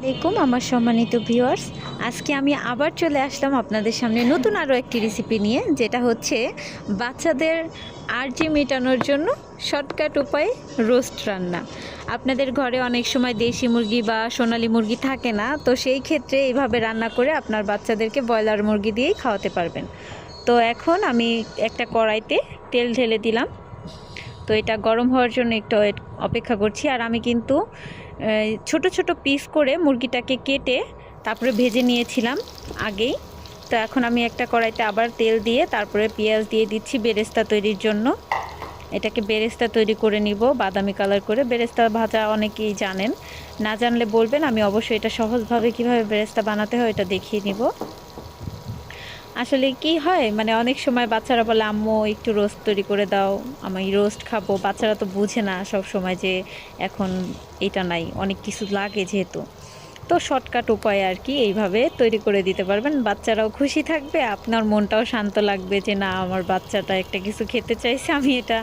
আসসালামাইকুম আমার সম্মানিত ভিউয়ার্স আজকে আমি আবার চলে আসলাম আপনাদের সামনে নতুন আরও একটি রেসিপি নিয়ে, যেটা হচ্ছে বাচ্চাদের আর্জি মেটানোর জন্য শর্টকাট উপায়ে রোস্ট রান্না। আপনাদের ঘরে অনেক সময় দেশি মুরগি বা সোনালি মুরগি থাকে না, তো সেই ক্ষেত্রে এইভাবে রান্না করে আপনার বাচ্চাদেরকে ব্রয়লার মুরগি দিয়েই খাওয়াতে পারবেন। তো এখন আমি একটা কড়াইতে তেল ঢেলে দিলাম। তো এটা গরম হওয়ার জন্য একটু অপেক্ষা করছি, আর আমি কিন্তু ছোট ছোট পিস করে মুরগিটাকে কেটে তারপরে ভেজে নিয়েছিলাম আগেই। তো এখন আমি একটা কড়াইতে আবার তেল দিয়ে তারপরে পেঁয়াজ দিয়ে দিচ্ছি বেরেস্তা তৈরির জন্য। এটাকে বেরেস্তা তৈরি করে নিব, বাদামি কালার করে। বেরেস্তা ভাজা অনেকেই জানেন। না জানলে বলবেন, আমি অবশ্যই এটা সহজভাবে কীভাবে বেরেস্তা বানাতে হয় এটা দেখিয়ে নিব। আসলে কি হয়? মানে অনেক সময় বাচ্চারা বলে, আম্মু, একটু রোস্ট তৈরি করে দাও, আমি রোস্ট খাব। বাচ্চারা তো বুঝে না সব সময় যে এখন এটা নাই, অনেক কিছু লাগে যেহেতু। তো শর্টকাট উপায় আর কি, এইভাবে তৈরি করে দিতে পারবেন। বাচ্চারাও খুশি থাকবে, আপনার মনটাও শান্ত লাগবে যে, না, আমার বাচ্চাটা একটা কিছু খেতে চাইছে, আমি এটা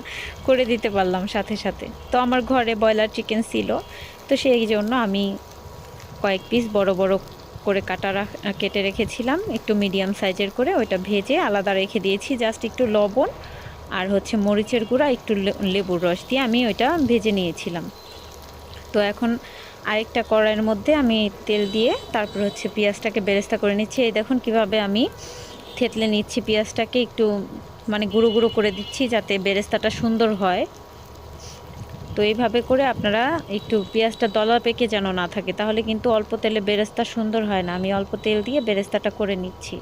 করে দিতে পারলাম সাথে সাথে। তো আমার ঘরে ব্রয়লার চিকেন ছিল, তো সেই জন্য আমি কয়েক পিস বড় বড় করে কাটা কেটে রেখেছিলাম। একটু মিডিয়াম সাইজের করে ওইটা ভেজে আলাদা রেখে দিয়েছি। জাস্ট একটু লবণ আর হচ্ছে মরিচের গুঁড়া, একটু লেবুর রস দিয়ে আমি ওইটা ভেজে নিয়েছিলাম। তো এখন আরেকটা কড়াইয়ের মধ্যে আমি তেল দিয়ে তারপর হচ্ছে পেঁয়াজটাকে বেরেস্তা করে নিচ্ছি। এই দেখুন কীভাবে আমি থেতলে নিচ্ছি পেঁয়াজটাকে। একটু মানে গুঁড়ো গুঁড়ো করে দিচ্ছি যাতে বেরেস্তাটা সুন্দর হয়। তো এইভাবে করে আপনারা একটু পেঁয়াজটা দলা পেকে যেন না থাকে, তাহলে কিন্তু অল্প তেলে বেরেস্তা সুন্দর হয় না। আমি অল্প তেল দিয়ে বেরেস্তাটা করে নিচ্ছি।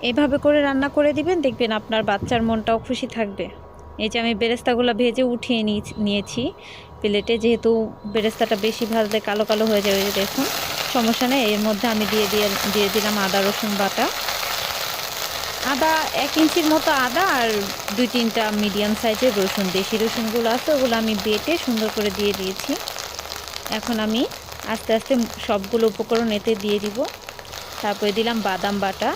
এইভাবে করে রান্না করে দিবেন, দেখবেন আপনার বাচ্চার মনটাও খুশি থাকবে। এই যে আমি বেরেস্তাগুলো ভেজে উঠিয়ে নিয়েছি- প্লেটে যেহেতু বেরেস্তাটা বেশি ভাজলে কালো কালো হয়ে যাবে, দেখুন। সমস্যা নেই, এর মধ্যে আমি দিয়ে দিয়ে দিয়ে দিলাম আদা রসুন বাটা। আদা এক ইঞ্চির মতো আদা আর দুই তিনটা মিডিয়াম সাইজের রসুন, দেশি রসুনগুলো আছে, ওগুলো আমি বেটে সুন্দর করে দিয়ে দিয়েছি। এখন আমি আস্তে আস্তে সবগুলো উপকরণ এতে দিয়ে দিব। তারপরে দিলাম বাদাম বাটা।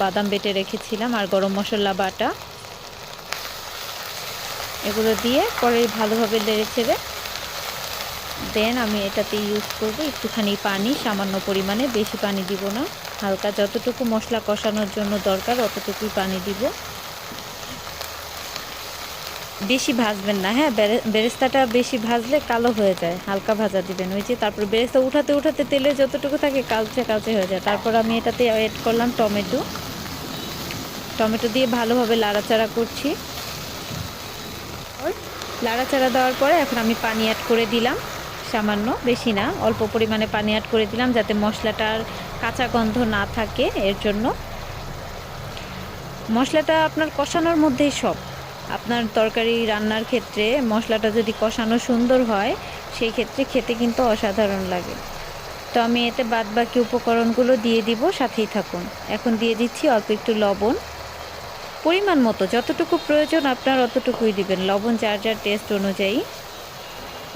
বাদাম বেটে রেখেছিলাম আর গরম মশলা বাটা। এগুলো দিয়ে পরে ভালোভাবে লেড়ে ছেড়ে দেন আমি এটাতে ইউজ করব। একটুখানি পানি, সামান্য পরিমাণে, বেশি পানি দিব না। হালকা যতটুকু মশলা কষানোর জন্য দরকার, অতটুকুই পানি দিব। বেশি ভাজবেন না হ্যাঁ বেরেস্তাটা বেশি ভাজলে কালো হয়ে যায়, হালকা ভাজা দিবেন। ওই যে তারপর বেরেস্তা উঠাতে উঠাতে তেলে যতটুকু থাকে কালচে কালচে হয়ে যায়। তারপর আমি এটাতে অ্যাড করলাম টমেটো। টমেটো দিয়ে ভালোভাবে লাড়াচাড়া করছি। লাড়াচাড়া দেওয়ার পরে এখন আমি পানি অ্যাড করে দিলাম। সামান্য, বেশি না। অল্প পরিমাণে পানি অ্যাড করে দিলাম যাতে মশলাটার কাঁচা গন্ধ না থাকে এর জন্য। মশলাটা আপনার কষানোর মধ্যেই সব। আপনার তরকারি রান্নার ক্ষেত্রে মশলাটা যদি কষানো সুন্দর হয়, সেই ক্ষেত্রে খেতে কিন্তু অসাধারণ লাগে। তো আমি এতে বাদ বাকি উপকরণগুলো দিয়ে দিব, সাথেই থাকুন। এখন দিয়ে দিচ্ছি অল্প একটু লবণ। পরিমাণ মতো, যতটুকু প্রয়োজন আপনার অতটুকুই দিবেন। লবণ যার যার টেস্ট অনুযায়ী।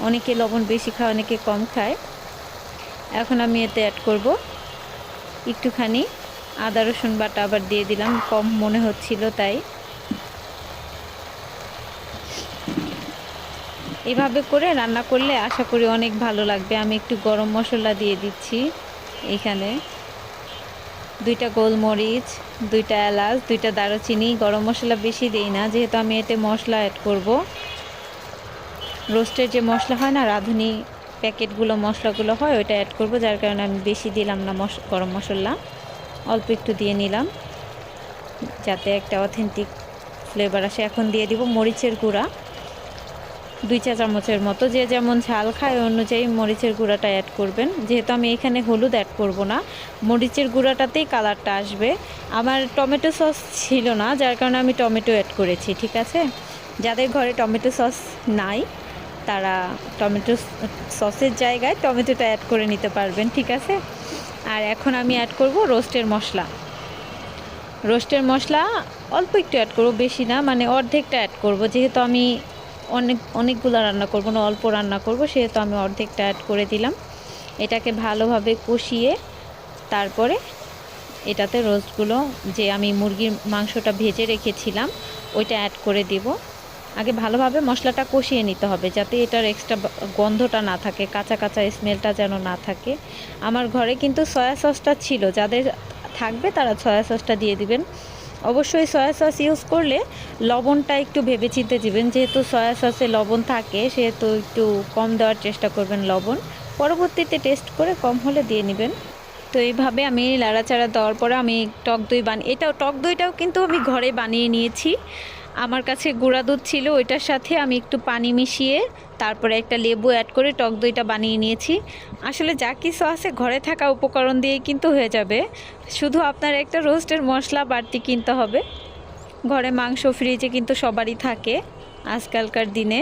অনেকে লবণ বেশি খায়, অনেকে কম খায়। এখন আমি এতে অ্যাড করব একটুখানি আদা, রসুন বাটা আবার দিয়ে দিলাম, কম মনে হচ্ছিল তাই। এভাবে করে রান্না করলে আশা করি অনেক ভালো লাগবে। আমি একটু গরম মশলা দিয়ে দিচ্ছি এইখানে দুইটা গোলমরিচ, দুইটা এলাচ, দুইটা দারুচিনি, গরম মশলা বেশি দেই না, যেহেতু আমি এতে মশলা অ্যাড করব। রোস্টের যে মশলা হয় না, রাঁধুনি প্যাকেটগুলো, মশলাগুলো হয়, ওইটা অ্যাড করব, যার কারণে আমি বেশি দিলাম না মশ, গরম মশলা। অল্প একটু দিয়ে নিলাম, যাতে একটা অথেন্টিক ফ্লেভার আসে। এখন দিয়ে দিব মরিচের গুঁড়া। দুই চা চামচের মতো। যে যেমন ঝাল খায় অনুযায়ী মরিচের গুঁড়াটা অ্যাড করবেন। যেহেতু আমি এখানে হলুদ অ্যাড করব না, মরিচের গুঁড়াটাতেই কালারটা আসবে। আমার টমেটো সস ছিল না, যার কারণে আমি টমেটো অ্যাড করেছি, ঠিক আছে? যাদের ঘরে টমেটো সস নাই তারা টমেটো সসের জায়গায় টমেটোটা অ্যাড করে নিতে পারবেন, ঠিক আছে? আর এখন আমি অ্যাড করব রোস্টের মশলা। রোস্টের মশলা অল্প একটু অ্যাড করব, বেশি না মানে অর্ধেকটা অ্যাড করব। যেহেতু আমি অনেক, অনেকগুলো রান্না করব না, অল্প রান্না করব, সেহেতু আমি অর্ধেকটা অ্যাড করে দিলাম। এটাকে ভালোভাবে কষিয়ে তারপরে এটাতে রোস্টগুলো যে আমি মুরগির মাংসটা ভেজে রেখেছিলাম, ওইটা অ্যাড করে দিব। আগে ভালোভাবে মশলাটা কষিয়ে নিতে হবে যাতে এটার এক্সট্রা গন্ধটা না থাকে, কাঁচা কাঁচা স্মেলটা যেন না থাকে। আমার ঘরে কিন্তু সয়া সসটা ছিল, যাদের থাকবে তারা সয়া সসটা দিয়ে দিবেন। অবশ্যই সয়া সস ইউজ করলে লবণটা একটু ভেবেচিন্তে দিবেন, যেহেতু সয়া সসে লবণ থাকে, সেহেতু একটু কম দেওয়ার চেষ্টা করবেন লবণ। পরবর্তীতে টেস্ট করে কম হলে দিয়ে নেবেন। তো এইভাবে আমি লাড়াচাড়া দেওয়ার পরে আমি টক দই বান এটাও টক দইটাও কিন্তু আমি ঘরে বানিয়ে নিয়েছি। আমার কাছে গুঁড়া দুধ ছিল, ওইটার সাথে আমি একটু পানি মিশিয়ে তারপরে একটা লেবু অ্যাড করে টক দইটা বানিয়ে নিয়েছি। আসলে যা কিছু আছে ঘরে থাকা উপকরণ দিয়ে কিন্তু হয়ে যাবে। শুধু আপনার একটা রোস্টের মশলা বাড়তি কিনতে হবে। ঘরে মাংস ফ্রিজে কিন্তু সবারই থাকে আজকালকার দিনে।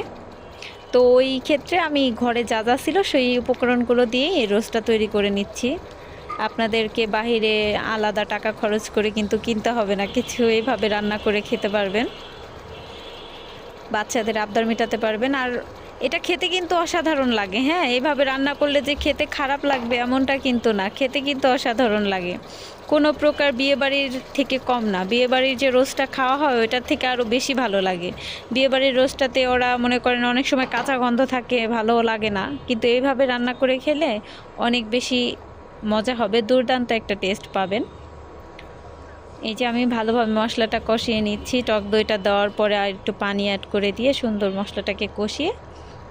তো ওই ক্ষেত্রে আমি ঘরে যা যা ছিল সেই উপকরণগুলো দিয়ে এই রোস্টটা তৈরি করে নিচ্ছি। আপনাদেরকে বাহিরে আলাদা টাকা খরচ করে কিন্তু কিনতে হবে না, কিছু এইভাবে রান্না করে খেতে পারবেন। বাচ্চাদের আবদার মেটাতে পারবেন। আর এটা খেতে কিন্তু অসাধারণ লাগে হ্যাঁ? এইভাবে রান্না করলে যে খেতে খারাপ লাগবে এমনটা কিন্তু না। খেতে কিন্তু অসাধারণ লাগে। কোনো প্রকার বিয়েবাড়ির থেকে কম না। বিয়েবাড়ির যে রোস্টটা খাওয়া হয়, ওইটার থেকে আরও বেশি ভালো লাগে। বিয়েবাড়ির রোস্টটাতে ওরা মনে করেন অনেক সময় কাঁচা গন্ধ থাকে ভালো লাগে না। কিন্তু এইভাবে রান্না করে খেলে অনেক বেশি মজা হবে, দুর্দান্ত একটা টেস্ট পাবেন। এই যে আমি ভালোভাবে মশলাটা কষিয়ে নিচ্ছি। টক দইটা দেওয়ার পরে আর একটু পানি অ্যাড করে দিয়ে সুন্দর মশলাটাকে কষিয়ে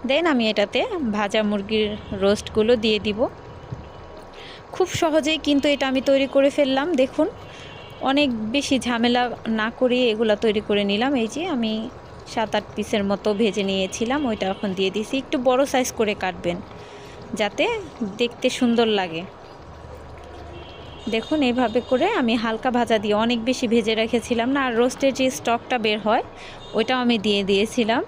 দেন আমি এটাতে ভাজা মুরগির রোস্টগুলো দিয়ে দিব। খুব সহজেই কিন্তু এটা আমি তৈরি করে ফেললাম। দেখুন, অনেক বেশি ঝামেলা না করে এগুলো তৈরি করে নিলাম। এই যে আমি সাত আট পিসের মতো ভেজে নিয়েছিলাম, ওইটা এখন দিয়ে দিছি। একটু বড় সাইজ করে কাটবেন, যাতে দেখতে সুন্দর লাগে। দেখুন, এইভাবে করে আমি হালকা ভাজা দিয়ে অনেক বেশি ভেজে রেখেছিলাম না, আর রোস্টের যে স্টকটা বের হয়, ওইটাও আমি দিয়ে দিয়েছিলাম।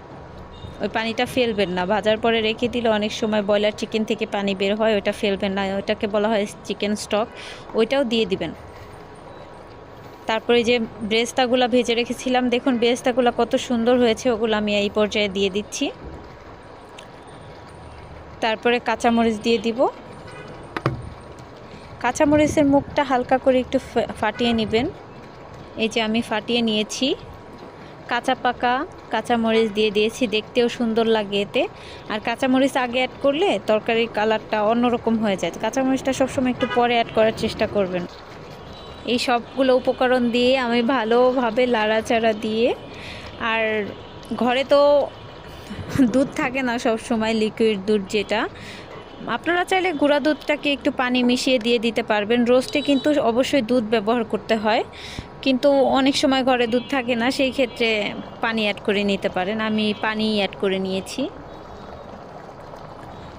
ওই পানিটা ফেলবেন না, ভাজার পরে রেখে দিলে অনেক সময় ব্রয়লার চিকেন থেকে পানি বের হয়, ওইটা ফেলবেন না, ওইটাকে বলা হয় চিকেন স্টক, ওইটাও দিয়ে দিবেন। তারপরে যে ব্রেস্তাগুলো ভেজে রেখেছিলাম, দেখুন ব্রেস্তাগুলো কত সুন্দর হয়েছে, ওগুলো আমি এই পর্যায়ে দিয়ে দিচ্ছি। তারপরে কাঁচামরিচ দিয়ে দিব। কাঁচামরিচের মুখটা হালকা করে একটু ফাটিয়ে নেবেন। এই যে আমি ফাটিয়ে নিয়েছি। কাঁচা পাকা কাঁচামরিচ দিয়ে দিয়েছি, দেখতেও সুন্দর লাগে এতে। আর কাঁচামরিচ আগে অ্যাড করলে তরকারির কালারটা অন্যরকম হয়ে যায়। কাঁচামরিচটা সবসময় একটু পরে অ্যাড করার চেষ্টা করবেন। এই সবগুলো উপকরণ দিয়ে আমি ভালোভাবে লাড়াচাড়া দিয়ে, আর ঘরে তো দুধ থাকে না সব সময় লিকুইড দুধ যেটা আপনারা চাইলে গুঁড়া দুধটাকে একটু পানি মিশিয়ে দিয়ে দিতে পারবেন। রোস্টে কিন্তু অবশ্যই দুধ ব্যবহার করতে হয়। কিন্তু অনেক সময় ঘরে দুধ থাকে না, সেই ক্ষেত্রে পানি অ্যাড করে নিতে পারেন। আমি পানি অ্যাড করে নিয়েছি।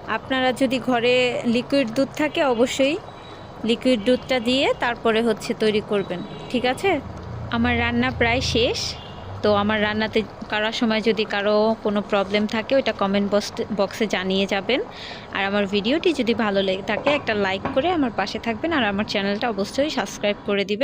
আপনারা যদি ঘরে লিকুইড দুধ থাকে, অবশ্যই লিকুইড দুধটা দিয়ে তারপরে হচ্ছে তৈরি করবেন। ঠিক আছে? আমার রান্না প্রায় শেষ। তো আমার রান্নাতে করার সময় যদি কারও কোনো প্রবলেম থাকে, ওইটা কমেন্ট বক্স বক্সে জানিয়ে যাবেন। আর আমার ভিডিওটি যদি ভালো লেগে থাকে, একটা লাইক করে আমার পাশে থাকবেন। আর আমার চ্যানেলটা অবশ্যই সাবস্ক্রাইব করে দিবেন।